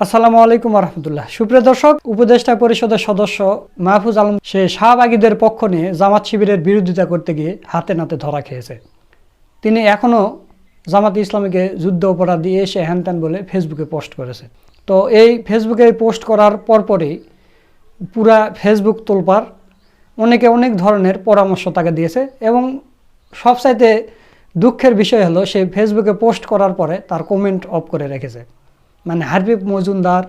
আসসালামু আলাইকুম রহমতুল্লাহ সুপ্রিয় দর্শক, উপদেষ্টা পরিষদের সদস্য মাহফুজ আলম সে শাহবাগীদের পক্ষ নিয়ে জামাত শিবিরের বিরোধিতা করতে গিয়ে হাতে নাতে ধরা খেয়েছে। তিনি এখনও জামাত ইসলামীকে যুদ্ধ অপরাধ দিয়ে এসে হ্যান ত্যান বলে ফেসবুকে পোস্ট করেছে। তো এই ফেসবুকে পোস্ট করার পরপরই পুরা ফেসবুক তোলপার অনেকে অনেক ধরনের পরামর্শ তাকে দিয়েছে এবং সবচাইতে দুঃখের বিষয় হলো সে ফেসবুকে পোস্ট করার পরে তার কমেন্ট অফ করে রেখেছে। মানে হারবিব মজুমদার,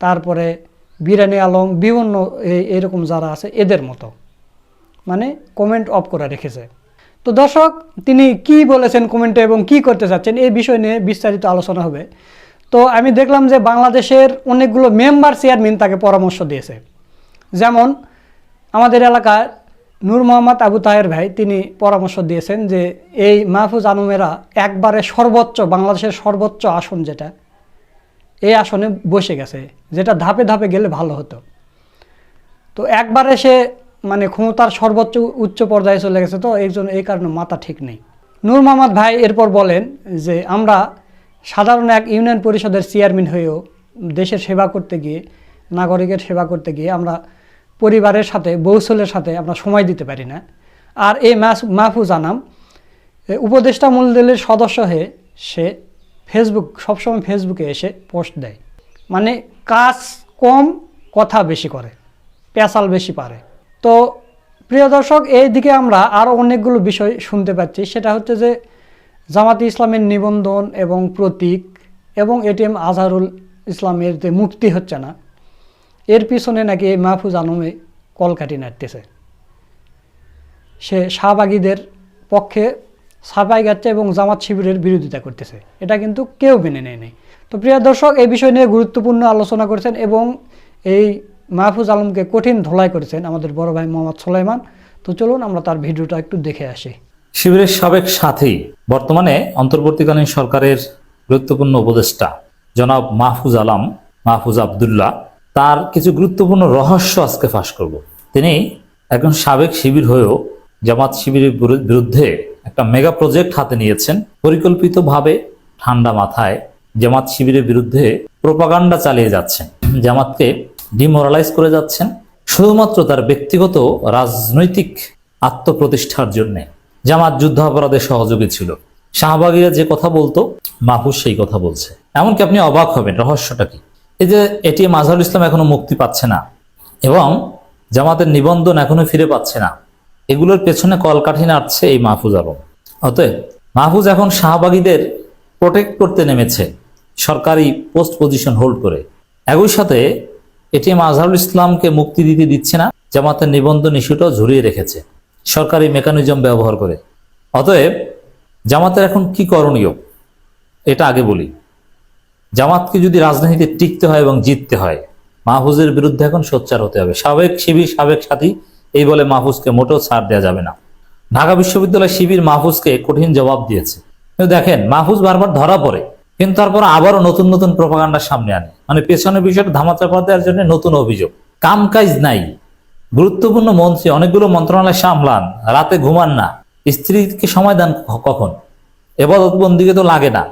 তারপরে বিরানি আলম, বিভিন্ন এরকম যারা আছে, এদের মতো। মানে কমেন্ট অফ করে রেখেছে। তো দর্শক, তিনি কি বলেছেন কমেন্টে এবং কি করতে চাচ্ছেন এই বিষয় নিয়ে বিস্তারিত আলোচনা হবে। তো আমি দেখলাম যে বাংলাদেশের অনেকগুলো মেম্বার চেয়ারম্যান তাকে পরামর্শ দিয়েছে। যেমন আমাদের এলাকার নূর মোহাম্মদ আবু তাহের ভাই, তিনি পরামর্শ দিয়েছেন যে, এই মাহফুজ আনুমেরা একবারে সর্বোচ্চ, বাংলাদেশের সর্বোচ্চ আসন যেটা এই আসনে বসে গেছে, যেটা ধাপে ধাপে গেলে ভালো হতো। তো একবারে সে মানে ক্ষমতার সর্বোচ্চ উচ্চ পর্যায়ে চলে গেছে তো এই জন্য এই কারণে মাথা ঠিক নেই। নূর মোহাম্মদ ভাই এরপর বলেন যে, আমরা সাধারণ এক ইউনিয়ন পরিষদের চেয়ারম্যান হয়েও দেশের সেবা করতে গিয়ে, নাগরিকের সেবা করতে গিয়ে আমরা পরিবারের সাথে বৌসলের সাথে আমরা সময় দিতে পারি না। আর এই মাহফুজ আনাম উপদেষ্টা মূলদলের সদস্য হয়ে সে ফেসবুক সবসময় ফেসবুকে এসে পোস্ট দেয়। মানে কাজ কম, কথা বেশি করে, পেশাল বেশি পারে। তো প্রিয় দর্শক এই দিকে আমরা আরও অনেকগুলো বিষয় শুনতে পাচ্ছি। সেটা হচ্ছে যে জামাতি ইসলামের নিবন্ধন এবং প্রতীক এবং এটিএম আজহারুল ইসলামের যে মুক্তি হচ্ছে না, এর পিছনে নাকি এই মাহফুজ আলমে কলকাটি নাড়তেছে। সে শাহবাগীদের পক্ষে ছাপাই যাচ্ছে এবং জামাত শিবিরের বিরোধিতা করতেছে। এটা কিন্তু কেউ মেনে নেয়নি তো প্রিয় দর্শক, এই বিষয় নিয়ে গুরুত্বপূর্ণ আলোচনা করেছেন এবং এই মাহফুজ আলমকে কঠিন ধোলাই করেছেন আমাদের বড় ভাই মোহাম্মদ সোলাইমান। তো চলুন আমরা তার ভিডিওটা একটু দেখে আসি। শিবিরের সাবেক সাথী, বর্তমানে অন্তর্বর্তীকালীন সরকারের গুরুত্বপূর্ণ উপদেষ্টা, জনাব মাহফুজ আলম, মাহফুজ আবদুল্লাহ। তার কিছু গুরুত্বপূর্ণ রহস্য আজকে ফাঁস করব। তিনি একজন সাবেক শিবির হয়েও জামাত শিবিরের বিরুদ্ধে একটা মেগা প্রজেক্ট হাতে নিয়েছেন। পরিকল্পিতভাবে ঠান্ডা মাথায় জামাত শিবিরের বিরুদ্ধে প্রোপাগান্ডা চালিয়ে যাচ্ছেন। জামাতকে ডিমোরালাইজ করে যাচ্ছেন। শুধুমাত্র তার ব্যক্তিগত রাজনৈতিক আত্মপ্রতিষ্ঠার জন্য। জামাত যুদ্ধ অপরাধে সহযোগী ছিল। শাহবাগীরা যে কথা বলতো, মাহফুজ সেই কথা বলছে। এমনকি আপনি অবাক হবেন, রহস্যটা কি? এই যে এটি আজহারুল ইসলাম এখনও মুক্তি পাচ্ছে না এবং জামাতের নিবন্ধন এখনও ফিরে পাচ্ছে না। এগুলোর পেছনে কলকাঠি নাড়ছে এই মাহফুজ আলম। অতএব মাহফুজ এখন শাহবাগীদের প্রোটেক্ট করতে নেমেছে, সরকারি পোস্ট পজিশন হোল্ড করে। একই সাথে এটিএম আজহারুল ইসলামকে মুক্তি দিতে দিচ্ছে না, জামাতের নিবন্ধন ইস্যুটাও ঝুরিয়ে রেখেছে, সরকারি মেকানিজম ব্যবহার করে। অতএব জামাতের এখন কি করণীয়, এটা আগে বলি। জামাতকে যদি রাজনীতিতে টিকতে হয় এবং জিততে হয়, মাহফুজের বিরুদ্ধে এখন সোচ্চার হতে হবে। সাবেক শিবির, সাবেক সাথী এই বলে মাহফুজকে মোটেও ছাড় দেওয়া যাবে না। ঢাকা বিশ্ববিদ্যালয় শিবির মাহফুজকে কঠিন জবাব দিয়েছে। দেখেন, মাহফুজ বারবার ধরা পড়ে, কিন্তু তারপর আবারও নতুন নতুন প্রপাগান্ডার সামনে আনে। মানে পেছনের বিষয়টা ধামাচাপা দেওয়ার জন্য নতুন অভিযোগ। কাম কাজ নাই। গুরুত্বপূর্ণ মন্ত্রী, অনেকগুলো মন্ত্রণালয় সামলান, রাতে ঘুমান না। স্ত্রীকে সময় দেন কখন? এবাদত বন্দিকে তো লাগে না।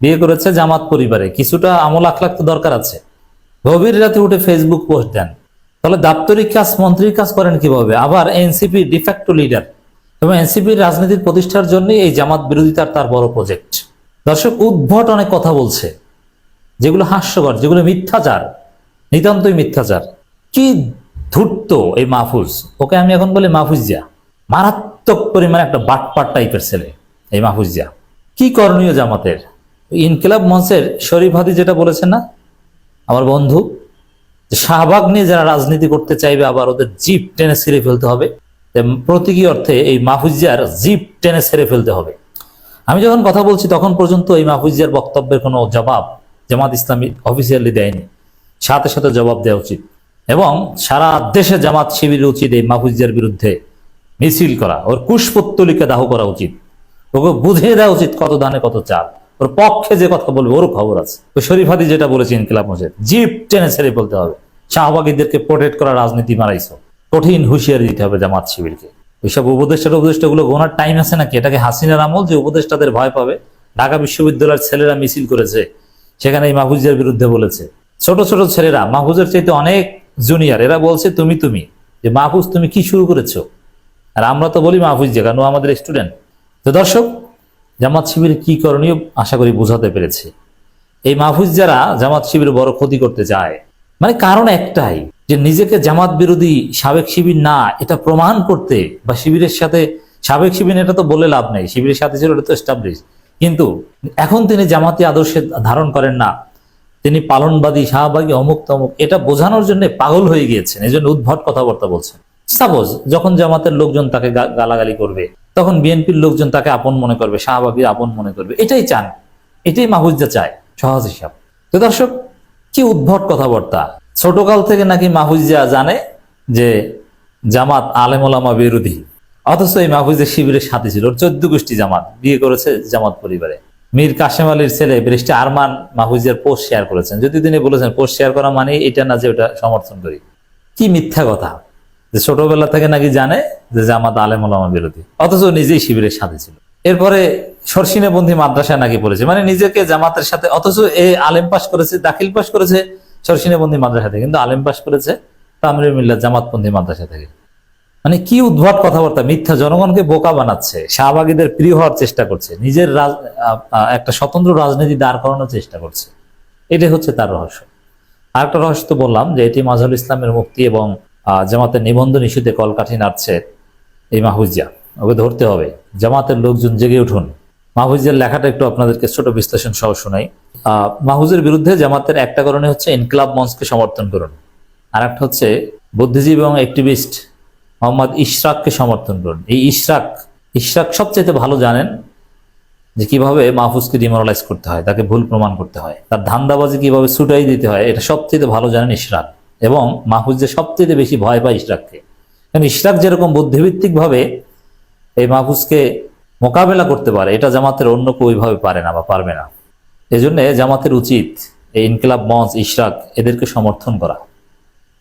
বিয়ে করেছে জামাত পরিবারে। কিছুটা আমল আখলাখ তো দরকার আছে। গভীর রাতে উঠে ফেসবুক পোস্ট দেন। তাহলে দাপ্তরিক কাজ, মন্ত্রীর কাজ করেন কীভাবে? আবার এনসিপি ডিফ্যাক্টো লিডার এবং এনসিপির রাজনীতির প্রতিষ্ঠার জন্য এই জামাত বিরোধিতার তার বড় প্রজেক্ট দর্শক, উদ্ভট অনেক কথা বলছে, যেগুলো হাস্যকর, যেগুলো মিথ্যাচার, নিতান্তই মিথ্যাচার। কি ধূর্ত এই মাহফুজ। ওকে আমি এখন বলি মাহফুজ জিয়া মারাত্মক পরিমাণে একটা বাটপাট টাইপের ছেলে এই মাহফুজ জিয়া কি করণীয় জামাতের? ইনকিলাব মঞ্চের শরীফ হাদি যেটা বলেছেন না? আমার বন্ধু। শাহবাগ নিয়ে যারা রাজনীতি করতে চাইবে, আবার ওদের জিপ টেনে ছিঁড়ে ফেলতে হবে। প্রতীকী অর্থে এই মাহফুজিয়ার জিপ টেনে ছেড়ে ফেলতে হবে। আমি যখন কথা বলছি, তখন পর্যন্ত এই মাহফুজিয়ার বক্তব্যের কোনো জবাব জামাত ইসলামী অফিসিয়ালি দেয়নি। সাথে সাথে জবাব দেওয়া উচিত। এবং সারা দেশে জামাত শিবির উচিত এই মাহফুজিয়ার বিরুদ্ধে মিছিল করা, ওর কুশপত্তলিকে দাহ করা উচিত। ওকে বুঝিয়ে দেওয়া উচিত কত ধানে কত চাল। ওর পক্ষে যে কথা বলবে, ওরও খবর আছে। ওই শরীফ যেটা বলেছে ইনকিলাব মসজিদ, জিপ টেনে ছেড়ে বলতে হবে। শাহবাগীদেরকে প্রোটেক্ট করা রাজনীতি মারাইছো। কঠিন হুঁশিয়ারি দিতে হবে জামাত শিবিরকে। ওইসব উপদেষ্টার উপদেষ্টাগুলো গোনার টাইম আছে নাকি? এটাকে হাসিনার আমল যে উপদেষ্টাদের ভয় পাবে? ঢাকা বিশ্ববিদ্যালয়ের ছেলেরা মিছিল করেছে, সেখানে এই মাহফুজের বিরুদ্ধে বলেছে। ছোট ছোট ছেলেরা, মাহফুজের চাইতে অনেক জুনিয়র এরা বলছে, তুমি তুমি, যে মাহফুজ তুমি কি শুরু করেছ? আর আমরা তো বলি মাহফুজ যে, কেন আমাদের স্টুডেন্ট তো দর্শক জামাত শিবির কি করণীয় আশা করি বোঝাতে পেরেছি। এই মাহফুজ যারা জামাত শিবির বড় ক্ষতি করতে চায় মানে কারণ একটাই, যে নিজেকে জামাত বিরোধী সাবেক শিবির না, এটা প্রমাণ করতে বা শিবিরের সাথে, সাবেক শিবির এটা তো বলে লাভ নেই, শিবিরের সাথে ছিল, এটা তো এস্টাবলিশ কিন্তু এখন তিনি জামাতি আদর্শে ধারণ করেন না, তিনি পালনবাদী, শাহবাগী, অমুক তমুক, এটা বোঝানোর জন্য পাগল হয়ে গিয়েছেন, এই জন্য উদ্ভট কথাবার্তা বলছেন। সাপোজ যখন জামাতের লোকজন তাকে গালাগালি করবে তখন বিএনপির লোকজন তাকে আপন মনে করবে, শাহবাগীর আপন মনে করবে। এটাই চান, এটাই মাহুজ্জা চায়, সহজ হিসাব। তো দর্শক, কি উদ্ভট কথাবার্তা। ছোটকাল থেকে নাকি মাহুজ্জা জানে যে জামাত আলেমলামা বিরোধী। অথচ এই মাহফুজের শিবিরের সাথে ছিল, ওর চোদ্দ গোষ্ঠী জামাত, বিয়ে করেছে জামাত পরিবারে। মীর কাশেম আলীর ছেলে ব্যারিস্টার আরমান মাহফুজের পোস্ট শেয়ার করেছেন। যদি তিনি বলেছেন, পোস্ট শেয়ার করা মানে এটা না যে ওটা সমর্থন করি। কি মিথ্যা কথা। যে ছোটবেলা থেকে নাকি জানে যে জামাত আলেম আলেমলামা বিরোধী। অথচ নিজেই শিবিরের সাথে ছিল। এরপরে সরসিনেবন্ধী মাদ্রাসায় নাকি পড়েছে। মানে নিজেকে জামাতের সাথে, অথচ এ আলেম পাস করেছে, দাখিল পাস করেছে সরসিনেবন্ধী মাদ্রাসা থেকে। কিন্তু আলেম পাস করেছে তামরির মিল্লাত জামাতপন্থী মাদ্রাসা থেকে। মানে কি উদ্ভট কথাবার্তা, মিথ্যা জনগণকে বোকা বানাচ্ছে, শাহবাগীদের প্রিয় হওয়ার চেষ্টা করছে, নিজের একটা স্বতন্ত্র রাজনীতি দাঁড় করানোর চেষ্টা করছে। এটাই হচ্ছে তার রহস্য। আর একটা রহস্য তো বললাম যে এটি মাজহারুল ইসলামের মুক্তি এবং জামাতের নিবন্ধন ইস্যুতে কলকাঠি নাড়ছে এই মাহুজিয়া ওকে ধরতে হবে। জামাতের লোকজন জেগে উঠুন। মাহুজের লেখাটা একটু আপনাদেরকে ছোট বিশ্লেষণ সহ শোনাই। আহ, মাহুজের বিরুদ্ধে জামাতের একটা কারণে হচ্ছে ইনকলাব মঞ্চকে সমর্থন করুন। আর একটা হচ্ছে বুদ্ধিজীবী এবং অ্যাক্টিভিস্ট মোহাম্মদ ইশরাককে সমর্থন করুন। এই ইশরাক ইশরাক সবচেয়ে ভালো জানেন যে কীভাবে মাহফুজকে ডিমোরালাইজ করতে হয় তাকে ভুল প্রমাণ করতে হয়। তার ধান্দাবাজি কীভাবে ছুটাই দিতে হয় এটা সবচেয়ে ভালো জানেন ইশরাক। এবং মাহফুজ যে সবচেয়ে বেশি ভয় পায় ইশরাককে। কারণ ইশরাক যেরকম বুদ্ধিভিত্তিক ভাবে এই মাহফুজকে মোকাবেলা করতে পারে, এটা জামাতের অন্য কেউ ওইভাবে পারে না বা পারবে না। এজন্য জামাতের উচিত এই ইনকিলাব মঞ্চ, ইশরাক এদেরকে সমর্থন করা,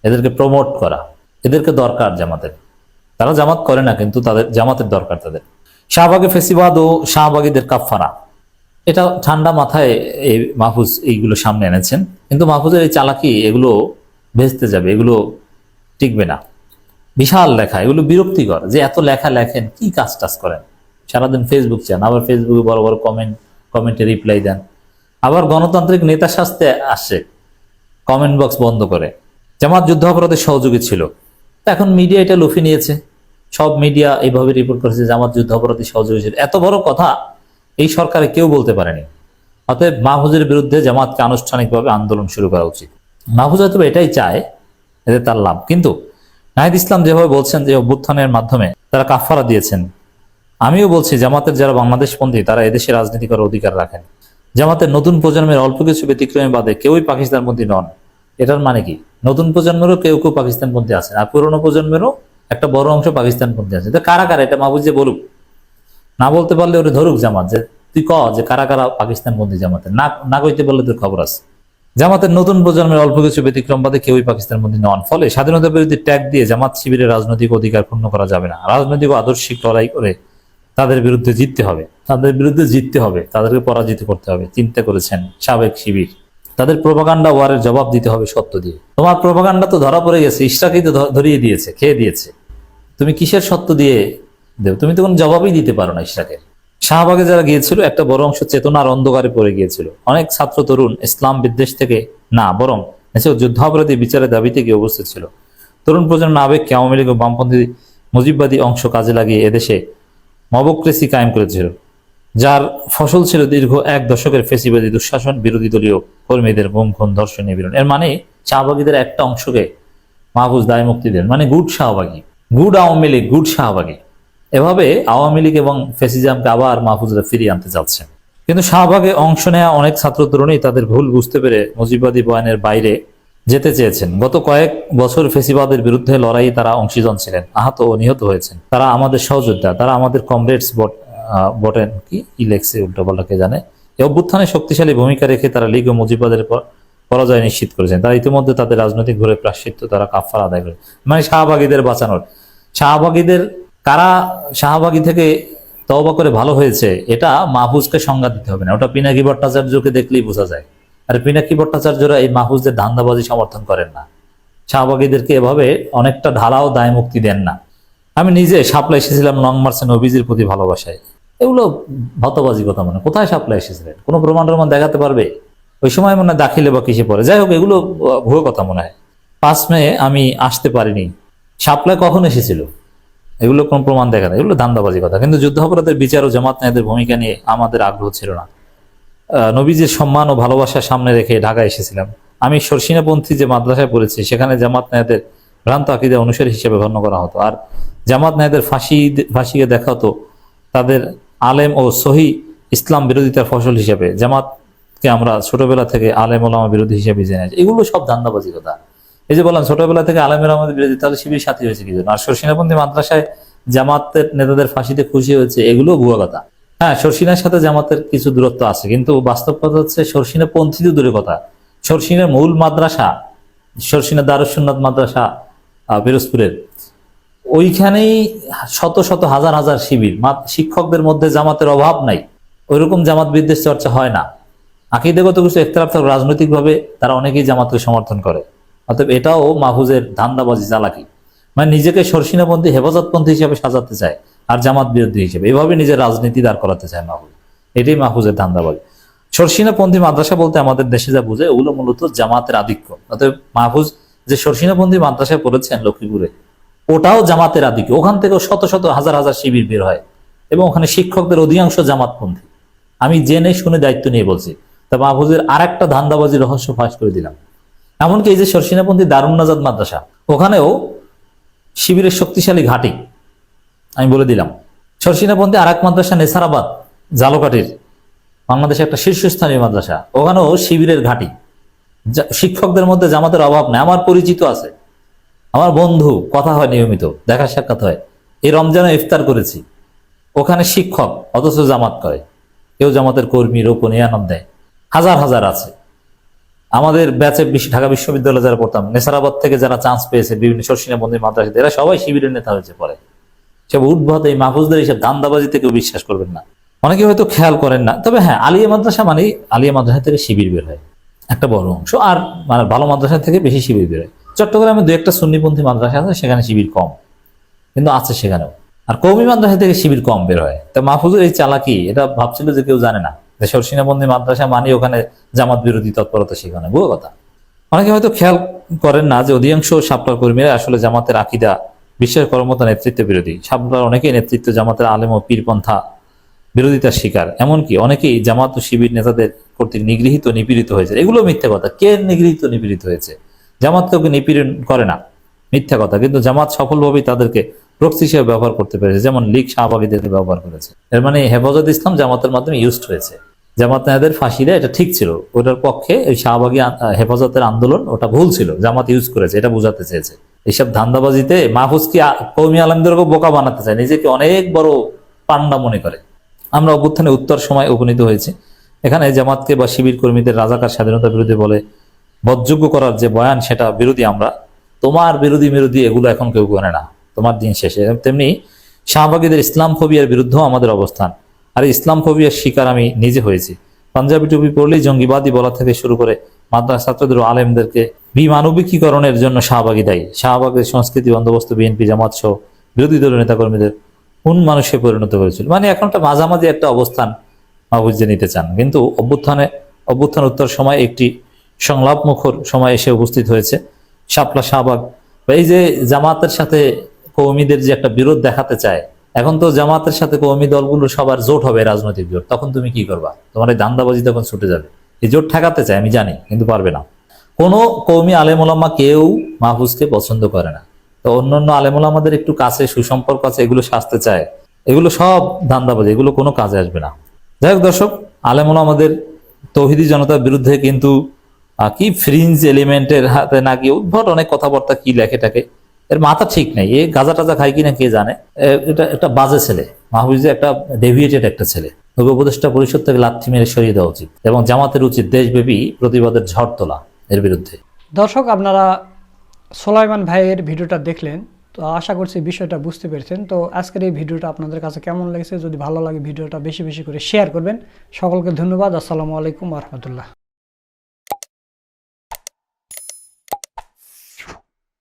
এদেরকে প্রমোট করা, এদেরকে দরকার জামাতের। তারা জামাত করে না, কিন্তু তাদের, জামাতের দরকার তাদের। শাহবাগে ফেসিবাদ ও শাহবাগীদের কাফারা এটা ঠান্ডা মাথায় এই মাহফুজ এইগুলো সামনে এনেছেন। কিন্তু মাহফুজের এই চালাকি, এগুলো ভেস্তে যাবে, এগুলো টিকবে না। বিশাল লেখা, এগুলো বিরক্তিকর যে এত লেখা লেখেন, কি কাজ টাজ করেন? সারাদিন ফেসবুক চান, আবার ফেসবুকে বড় বড় কমেন্ট কমেন্টে রিপ্লাই দেন। আবার গণতান্ত্রিক নেতা শাস্তে আসে কমেন্ট বক্স বন্ধ করে। জামাত যুদ্ধ অপরাধের সহযোগী ছিল। এখন মিডিয়া এটা লুফে নিয়েছে। সব মিডিয়া এইভাবে রিপোর্ট করেছে, জামাত যুদ্ধ অপরাধী সহযোগী ছিল। এত বড় কথা এই সরকারে কেউ বলতে পারেনি। অতএব মাহফুজের বিরুদ্ধে জামাতকে আনুষ্ঠানিকভাবে আন্দোলন শুরু করা উচিত। মাহফুজ হয়তো এটাই চায় এতে তার লাভ। কিন্তু নাহিদ ইসলাম যেভাবে বলছেন যে অভ্যুত্থানের মাধ্যমে তারা কাফারা দিয়েছেন, আমিও বলছি জামাতের যারা বাংলাদেশপন্থী তারা এদেশে রাজনীতি করার অধিকার রাখেন। জামাতের নতুন প্রজন্মের অল্প কিছু ব্যতিক্রমী বাদে কেউই পাকিস্তানপন্থী নন। এটার মানে কি? নতুন প্রজন্মেরও কেউ কেউ পাকিস্তান পাকিস্তানপন্থী আছেন আর পুরনো প্রজন্মেরও একটা বড় অংশ পাকিস্তানপন্থী আছে। তো কারা কারা? এটা মাহবুজ যে বলুক। না বলতে পারলে ওরে ধরুক জামাত যে, তুই ক যে কারা কারা পাকিস্তানপন্থী জামাতের? না না কইতে বললে তোর খবর আছে। জামাতের নতুন প্রজন্মের অল্প কিছু ব্যতিক্রম বাদে কেউই পাকিস্তানের মধ্যে নন ফলে স্বাধীনতা বিরোধী ট্যাগ দিয়ে জামাত শিবিরের রাজনৈতিক অধিকার ক্ষুণ্ণ করা যাবে না। রাজনৈতিক আদর্শিক লড়াই করে তাদের বিরুদ্ধে জিততে হবে। তাদের বিরুদ্ধে জিততে হবে। তাদেরকে পরাজিত করতে হবে। চিন্তা করেছেন সাবেক শিবির। তাদের প্রোপাগান্ডা ওয়ারের জবাব দিতে হবে সত্য দিয়ে। তোমার প্রোপাগান্ডা তো ধরা পড়ে গেছে, ইশরাকেই তো ধরিয়ে দিয়েছে, খেয়ে দিয়েছে। তুমি কিসের সত্য দিয়ে দেও? তুমি তো কোনো জবাবই দিতে পারো না ইশরাকের। শাহবাগে যারা গিয়েছিল, একটা বড় অংশ চেতনার অন্ধকারে পড়ে গিয়েছিল। অনেক ছাত্র তরুণ ইসলাম বিদ্বেষ থেকে না, বরং যুদ্ধাপরাধী বিচারের দাবিতে গিয়ে উপস্থিত ছিল। তরুণ প্রজন্ম আবেগকে আওয়ামী লীগ ও বামপন্থী মুজিববাদী অংশ কাজে লাগিয়ে এদেশে মবক্রেসি কায়েম করেছিল, যার ফসল ছিল দীর্ঘ এক দশকের ফেসিবাদী দুঃশাসন, বিরোধী দলীয় কর্মীদের গুম খুন ধর্ষণ এর মানে শাহবাগীদের একটা অংশকে মাহফুজ দায় মুক্তি দেন মানে গুড শাহবাগী। গুড আওয়ামী লীগ, গুড শাহবাগী। এভাবে আওয়ামী লীগ এবং ফেসিজামকে আবার মাহফুজরা ফিরিয়ে আনতে যাচ্ছেন কিন্তু শাহবাগে অংশ নেওয়া অনেক ছাত্র তরুণী তাদের ভুল বুঝতে পেরে মুজিববাদী বয়ানের বাইরে যেতে চেয়েছেন। গত কয়েক বছর ফেসিবাদের বিরুদ্ধে লড়াইয়ে তারা অংশীজন ছিলেন, আহত ও নিহত হয়েছেন। তারা আমাদের সহযোদ্ধা, তারা আমাদের কমরেডস বটেন কি? কি লেখছে উল্টো পাল্টাকে জানে? এই অভ্যুত্থানে শক্তিশালী ভূমিকা রেখে তারা লীগ ও মুজিবাদের পরাজয় নিশ্চিত করেছেন। তারা ইতিমধ্যে তাদের রাজনৈতিক ঘুরে প্রাশ্চিত্য তারা কাফার আদায় করে মানে শাহবাগীদের বাঁচানোর। শাহবাগীদের কারা শাহবাগী থেকে তওবা করে ভালো হয়েছে, এটা মাহফুজকে সংজ্ঞা দিতে হবে না। ওটা পিনাকি ভট্টাচার্যকে দেখলেই বোঝা যায়। আর পিনাকি ভট্টাচার্যরা এই মাহফুজদের ধান্দাবাজি সমর্থন করেন না। শাহবাগীদেরকে এভাবে অনেকটা ঢালাও দায় মুক্তি দেন না। আমি নিজে সাপলা এসেছিলাম লং মার্চে নবীজির প্রতি ভালোবাসায়। এগুলো ভতবাজি কথা মনে, কোথায় সাপলা এসেছিলেন? কোনো প্রমাণ প্রমাণ দেখাতে পারবে? ওই সময় মনে হয় দাখিলে বা কিসে পড়ে। যাই হোক, এগুলো ভুয়ো কথা মনে হয়। পাঁচ মে আমি আসতে পারিনি। সাপলায় কখন এসেছিল? এগুলো কোনো প্রমাণ দেখা না এগুলো ধান্দাবাজি কথা। কিন্তু যুদ্ধাপরাধের বিচার ও জামাত নেয়াদের ভূমিকা নিয়ে আমাদের আগ্রহ ছিল না। নবীজির সম্মান ও ভালোবাসা সামনে রেখে ঢাকা এসেছিলাম। আমি সরসিনাপন্থী যে মাদ্রাসায় পড়েছি, সেখানে জামাত নেয়াদের ভ্রান্ত আকিদা অনুসারী হিসেবে গণ্য করা হতো। আর জামাত নেয়াদের ফাঁসি ফাঁসিকে দেখা হতো তাদের আলেম ও সহি ইসলাম বিরোধিতার ফসল হিসেবে। জামাতকে আমরা ছোটবেলা থেকে আলেম ওলামা বিরোধী হিসেবে জেনে আছি। এগুলো সব ধান্দাবাজি কথা। এই যে বললাম, ছোটবেলা থেকে আলেমের আমাদের বিরোধী, তাহলে শিবির সাথী হয়েছে কি জন্য? আর সরসিনাপন্থী মাদ্রাসায় জামাতের নেতাদের ফাঁসিতে খুশি হয়েছে এগুলো ভুয়া কথা। হ্যাঁ সরসিনার সাথে জামাতের কিছু দূরত্ব আছে, কিন্তু বাস্তব কথা হচ্ছে সরসিনা পন্থী দূরের কথা। সরসিনের মূল মাদ্রাসা, সরসিনা দারুসুন্নাথ মাদ্রাসা পিরোজপুরের। ওইখানেই শত শত হাজার হাজার শিবির শিক্ষকদের মধ্যে জামাতের অভাব নাই। ওইরকম জামাত বিদ্বেষ চর্চা হয় না। আকিদেগত কিছু একতরাফ রাজনৈতিকভাবে তারা অনেকেই জামাতকে সমর্থন করে। অতএব এটাও মাহুজের ধান্দাবাজি চালাকি। মানে নিজেকে সরসিনাপন্থী, হেফাজতপন্থী হিসেবে সাজাতে চায় আর জামাত বিরোধী হিসেবে। এভাবে নিজের রাজনীতি দাঁড় করাতে চায় মাহুজ এটাই মাহুজের ধান্দাবাজি। সরসিনাপন্থী মাদ্রাসা বলতে আমাদের দেশে যা বুঝে ওগুলো মূলত জামাতের আধিক্য। অতএব মাহফুজ যে সরসিনাপন্থী মাদ্রাসায় পড়েছেন লক্ষ্মীপুরে, ওটাও জামাতের আধিক্য। ওখান থেকেও শত শত, হাজার হাজার শিবির বের হয় এবং ওখানে শিক্ষকদের অধিকাংশ জামাতপন্থী। আমি জেনে শুনে দায়িত্ব নিয়ে বলছি। তা মাহফুজের আর একটা ধান্দাবাজি রহস্য ফাঁস করে দিলাম। এমনকি এই যে সরসিনাপন্থী দারুণ নাজাদ মাদ্রাসা, ওখানেও শিবিরের শক্তিশালী ঘাঁটি, আমি বলে দিলাম। সরসিনাপন্থী আর এক মাদ্রাসা নেসারাবাদ জালোকাটির বাংলাদেশে একটা শীর্ষস্থানীয় মাদ্রাসা, ওখানেও শিবিরের ঘাঁটি। শিক্ষকদের মধ্যে জামাতের অভাব নেই, আমার পরিচিত আছে। আমার বন্ধু, কথা হয় নিয়মিত, দেখা সাক্ষাৎ হয়। এই রমজানে ইফতার করেছি। ওখানে শিক্ষক, অথচ জামাত করে। কেউ জামাতের কর্মী, রোপণ আনন্দ দেয়। হাজার হাজার আছে। আমাদের ব্যাচে ঢাকা বিশ্ববিদ্যালয়ে যারা পড়তাম, নেসারাবাদ থেকে যারা চান্স পেয়েছে, বিভিন্ন শর্ষিনা বন্দী মাদ্রাসাতে এরা সবাই শিবিরের নেতা হয়েছে পরে। সব উদ্ভত এই মাহফুজদের এইসব ধান্দাবাজিতে কেউ বিশ্বাস করবেন না। অনেকে হয়তো খেয়াল করেন না, তবে হ্যাঁ আলিয়া মাদ্রাসা মানে আলিয়া মাদ্রাসা থেকে শিবির বের হয়। একটা বড় অংশ, আর মানে ভালো মাদ্রাসা থেকে বেশি শিবির বের হয়। চট্টগ্রামে দু একটা সুন্নিপন্থী মাদ্রাসা আছে, সেখানে শিবির কম, কিন্তু আছে সেখানেও। আর কৌমি মাদ্রাসা থেকে শিবির কম বের হয়। তা মাহফুজের এই চালাকি, এটা ভাবছিল যে কেউ জানে না। সরসিনাবন্দি মাদ্রাসা মানে ওখানে জামাত বিরোধী তৎপরতা সেখানে ভুয়ো কথা? অনেকে হয়তো খেয়াল করেন না যে অধিকাংশ সাপলার কর্মীরা আসলে জামাতের আকিদা, বিশ্বের কর্মতা নেতৃত্ব বিরোধী। সাপলার অনেকেই নেতৃত্ব জামাতের আলেম ও পীরপন্থা বিরোধিতার শিকার। এমনকি অনেকেই জামাত ও শিবির নেতাদের কর্তৃক নিগৃহীত, নিপীড়িত হয়েছে। এগুলো মিথ্যা কথা। কে নিগৃহীত, নিপীড়িত হয়েছে? জামাত কাউকে নিপীড়ন করে না। মিথ্যা কথা। কিন্তু জামাত সফলভাবেই তাদেরকে প্রক্সি হিসেবে ব্যবহার করতে পেরেছে। যেমন লীগ শাহবাগীদেরকে ব্যবহার করেছে। এর মানে হেফাজত ইসলাম জামাতের মাধ্যমে ইউজড হয়েছে। জামাত নেতাদের ফাঁসি দেয়, এটা ঠিক ছিল। ওটার পক্ষে এই শাহবাগী হেফাজতের আন্দোলন, ওটা ভুল ছিল। জামাত ইউজ করেছে, এটা বোঝাতে চেয়েছে। এইসব ধান্দাবাজিতে মাহফুজকে আ- কৌমি আলমদেরকে বোকা বানাতে চায়? নিজেকে অনেক বড় পান্ডা মনে করে। আমরা অভ্যুত্থানে উত্তর সময় উপনীত হয়েছি। এখানে জামাতকে বা শিবির কর্মীদের রাজাকার স্বাধীনতা বিরোধী বলে বদযোগ্য করার যে বয়ান, সেটা বিরোধী আমরা। তোমার বিরোধী বিরোধী এগুলো এখন কেউ করে না। তোমার দিন শেষে। তেমনি শাহবাগীদের ইসলাম ফোবিয়ার বিরুদ্ধেও আমাদের অবস্থান। আর ইসলাম ফোবিয়ার শিকার আমি নিজে হয়েছি। পাঞ্জাবি টুপি পড়লেই জঙ্গিবাদী বলা থেকে শুরু করে মাদ্রাসা ছাত্রদের আলেমদেরকে বিমানবিকীকরণের জন্য শাহবাগী দায়ী। শাহবাগের সংস্কৃতি বন্দোবস্ত বিএনপি, জামাত সহ বিরোধী দলের নেতাকর্মীদের কোন মানুষে পরিণত করেছিল মানে এখন একটা মাঝামাঝি একটা অবস্থান মাহবুজে নিতে চান। কিন্তু অভ্যুত্থানে, অভ্যুত্থান উত্তর সময় একটি সংলাপ মুখর সময় এসে উপস্থিত হয়েছে শাপলা শাহবাগ। এই যে জামাতের সাথে কৌমিদের যে একটা বিরোধ দেখাতে চায় এখন তো জামাতের সাথে কৌমি দলগুলো সবার জোট হবে রাজনৈতিক জোট, তখন তুমি কি করবা? তোমার এই দান্দাবাজি তখন ছুটে যাবে। এই জোট ঠেকাতে চায়, আমি জানি, কিন্তু পারবে না। কোনো কৌমি আলেমুলামা কেউ মাহফুজকে পছন্দ করে না। তো অন্যান্য আলেমুলামাদের একটু কাছে, সুসম্পর্ক আছে, এগুলো সাজতে চায়। এগুলো সব ধান্দাবাজি এগুলো কোনো কাজে আসবে না। যাই হোক দর্শক আলেমুল আমাদের তৌহিদি জনতার বিরুদ্ধে কিন্তু কি ফ্রিঞ্জ এলিমেন্টের হাতে নাকি উদ্ভট অনেক কথাবার্তা কি লেখে টাকে এর মাথা ঠিক নেই। এ গাজা টাজা খাই কিনা কে জানে? এটা একটা বাজে ছেলে। মাহবুজ একটা ডেভিয়েটেড একটা ছেলে। তবে উপদেষ্টা পরিষদ থেকে লাথি মেরে সরিয়ে দেওয়া উচিত এবং জামাতের উচিত দেশব্যাপী প্রতিবাদের ঝড় তোলা এর বিরুদ্ধে। দর্শক, আপনারা সোলাইমান ভাইয়ের ভিডিওটা দেখলেন, তো আশা করছি বিষয়টা বুঝতে পেরেছেন। তো আজকের এই ভিডিওটা আপনাদের কাছে কেমন লেগেছে? যদি ভালো লাগে ভিডিওটা বেশি বেশি করে শেয়ার করবেন। সকলকে ধন্যবাদ। আসসালামু আলাইকুম রহমতুল্লাহ।